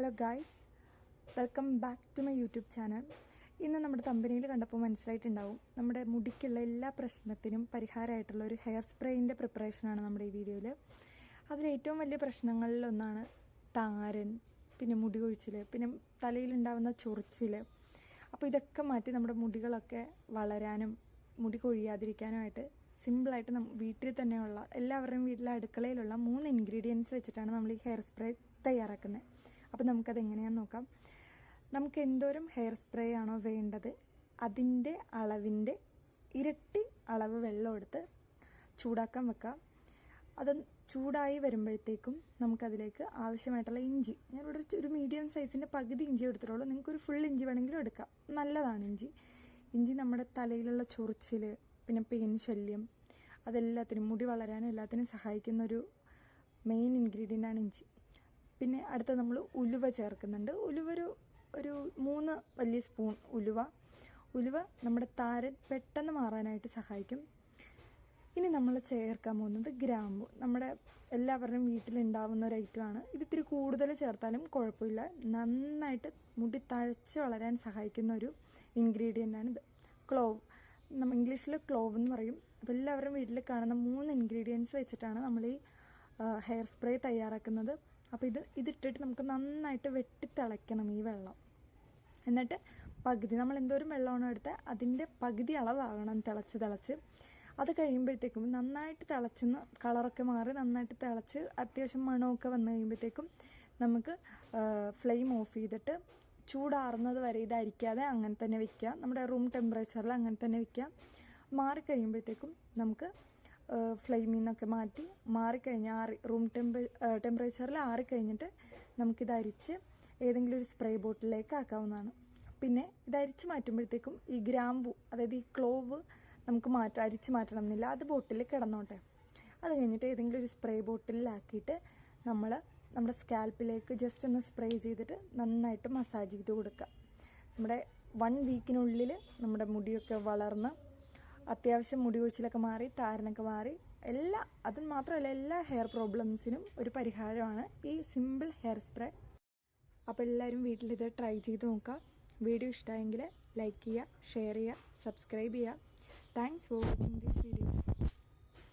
Hello guys welcome back to my YouTube channel ഇന്ന് നമ്മുടെ കമ്പനിയിൽ കണ്ടപ്പോൾ മനസ്സിലായിട്ടുണ്ടാവും. നമ്മുടെ മുടിക്കുള്ള എല്ലാ പ്രശ്നത്തിനും പരിഹാരമായിട്ടുള്ള ഒരു ഹെയർ സ്പ്രേയിന്റെ പ്രിപ്പറേഷനാണ് നമ്മുടെ ഈ വീഡിയോയിൽ അതിലേറ്റവും വലിയ പ്രശ്നങ്ങളിലൊന്നാണ് താരൻ പിന്നെ മുടി കൊഴിച്ചിൽ പിന്നെ തലയിലുണ്ടാവുന്ന ചൊറിച്ചിൽ അപ്പോൾ ഇതൊക്കെ മാറ്റി നമ്മുടെ മുടികളൊക്കെ വളരാനും മുടി കൊഴിയാതിരിക്കാനുമായിട്ട് സിമ്പിളായിട്ട് നം വീട്ടിൽ തന്നെയുള്ള എല്ലാവരുടെയും വീട്ടിലെ അടുക്കളയിലുള്ള മൂന്ന് ഇൻഗ്രീഡിയൻസ് വെച്ചിട്ടാണ് നമ്മൾ ഈ ഹെയർ സ്പ്രേ തയ്യാറാക്കുന്നത്. അപ്പോൾ നമുക്കത് എങ്ങനെയാണെന്ന് നോക്കാം. നമുക്ക് എന്തോരം ഹെയർ സ്പ്രേ ആണോ വേണ്ടത്? അതിന്റെ അളവിന്റെ ഇരട്ടി അളവ് വെള്ളം എടുത്ത് ചൂടാക്കാൻ വെക്കാം. അത് ചൂടായി വരുമ്പോഴത്തേക്കും നമുക്കതിലേക്ക് ആവശ്യമായിട്ടുള്ള ഇഞ്ചി ഞാനിവിടെ ഒരു- മീഡിയം സൈസിന്റെ പകുതി ഇഞ്ചി എടുത്തിട്ടുള്ളൂ. നിങ്ങൾക്കൊരു ഫുൾ ഇഞ്ചി വേണമെങ്കിലും എടുക്കാം. നല്ലതാണ് ഇഞ്ചി. ഇഞ്ചി നമ്മുടെ തലയിലുള്ള ചൊറിച്ചിൽ പിന്നെ പെയിൻ ശല്യം അതെല്ലാത്തിനും മുടി വളരാനും എല്ലാത്തിനും സഹായിക്കുന്ന ഒരു മെയിൻ ഇൻഗ്രീഡിയന്റ് ആണ് ഇഞ്ചി. പിന്നെ അടുത്ത നമ്മൾ ഉലുവ ചേർക്കുന്നുണ്ട്. ഉലുവ ഒരു ഒരു മൂന്ന് വലിയ സ്പൂൺ ഉലുവ. ഉലുവ നമ്മുടെ താരൻ പെട്ടെന്ന് മാറാനായിട്ട് സഹായിക്കും. ഇനി നമ്മൾ ചേർക്കാൻ പോകുന്നത് ഗ്രാമ്പു. നമ്മുടെ എല്ലാവരുടെയും വീട്ടിലുണ്ടാവുന്ന ഒരു ഐറ്റമാണ് ഇത് ഇത്തിരി കൂടുതൽ ചേർത്താലും കുഴപ്പമില്ല. നന്നായിട്ട് മുടി തഴച്ച് വളരാൻ സഹായിക്കുന്ന ഒരു ഇൻഗ്രീഡിയന്റ് ആണ് ഇത്. ക്ലോവ് നമ്മൾ ഇംഗ്ലീഷിൽ ക്ലോവ് എന്ന് പറയും. അപ്പോൾ എല്ലാവരുടെയും വീട്ടിൽ കാണുന്ന മൂന്ന് ഇൻഗ്രീഡിയൻസ് വെച്ചിട്ടാണ് നമ്മൾ ഈ ഹെയർ സ്പ്രേ തയ്യാറാക്കുന്നത്. അപ്പോൾ ഇത് ഇതിട്ടിട്ട് നമുക്ക് നന്നായിട്ട് വെട്ടി തിളയ്ക്കണം ഈ വെള്ളം. എന്നിട്ട് പകുതി നമ്മൾ എന്തോരം വെള്ളമാണോ എടുത്തത് അതിന്റെ പകുതി അളവാകണം തിളച്ച് തിളച്ച്. അത് കഴിയുമ്പോഴത്തേക്കും നന്നായിട്ട് തിളച്ചെന്ന് കളറൊക്കെ മാറി നന്നായിട്ട് തിളച്ച് അത്യാവശ്യം മണമൊക്കെ വന്നു കഴിയുമ്പോഴത്തേക്കും നമുക്ക് ഫ്ലെയിം ഓഫ് ചെയ്തിട്ട് ചൂടാറുന്നത് വരെ ഇത് അരിക്കാതെ അങ്ങനെ തന്നെ വെക്കുക. നമ്മുടെ റൂം ടെമ്പറേച്ചറിൽ അങ്ങനെ തന്നെ വെക്കുക. മാറിക്കഴിയുമ്പോഴത്തേക്കും നമുക്ക് ഫ്ലെയിമിൽ നിന്നൊക്കെ മാറ്റി മാറിക്കഴിഞ്ഞാൽ ആറി റൂം ടെമ്പ ടെമ്പറേച്ചറിൽ ആറിക്കഴിഞ്ഞിട്ട് നമുക്കിത് അരിച്ച് ഏതെങ്കിലും ഒരു സ്പ്രേ ബോട്ടിലേക്ക് ആക്കാവുന്നതാണ് പിന്നെ ഇത് അരിച്ച് മാറ്റുമ്പോഴത്തേക്കും ഈ ഗ്രാമ്പു അതായത് ഈ ക്ലോവ് നമുക്ക് മാറ്റാം അരിച്ച് മാറ്റണം എന്നില്ല അത് ബോട്ടിൽ കിടന്നോട്ടെ. അത് കഴിഞ്ഞിട്ട് ഏതെങ്കിലും ഒരു സ്പ്രേ ബോട്ടിലാക്കിയിട്ട് നമ്മൾ നമ്മുടെ സ്കാൽപ്പിലേക്ക് ജസ്റ്റ് ഒന്ന് സ്പ്രേ ചെയ്തിട്ട് നന്നായിട്ട് മസാജ് ചെയ്ത് കൊടുക്കുക. നമ്മുടെ വൺ വീക്കിനുള്ളിൽ നമ്മുടെ മുടിയൊക്കെ വളർന്ന് അത്യാവശ്യം മുടി കൊഴിച്ചിലൊക്കെ മാറി താരനൊക്കെ മാറി. എല്ലാ അതും മാത്രമല്ല എല്ലാ ഹെയർ പ്രോബ്ലംസിനും ഒരു പരിഹാരമാണ് ഈ സിമ്പിൾ ഹെയർ സ്പ്രേ അപ്പോൾ എല്ലാവരും വീട്ടിലിത് ട്രൈ ചെയ്ത് നോക്കുക. വീഡിയോ ഇഷ്ടമായെങ്കിൽ ലൈക്ക് ചെയ്യുക ഷെയർ ചെയ്യുക സബ്സ്ക്രൈബ് ചെയ്യുക. Thanks for watching this video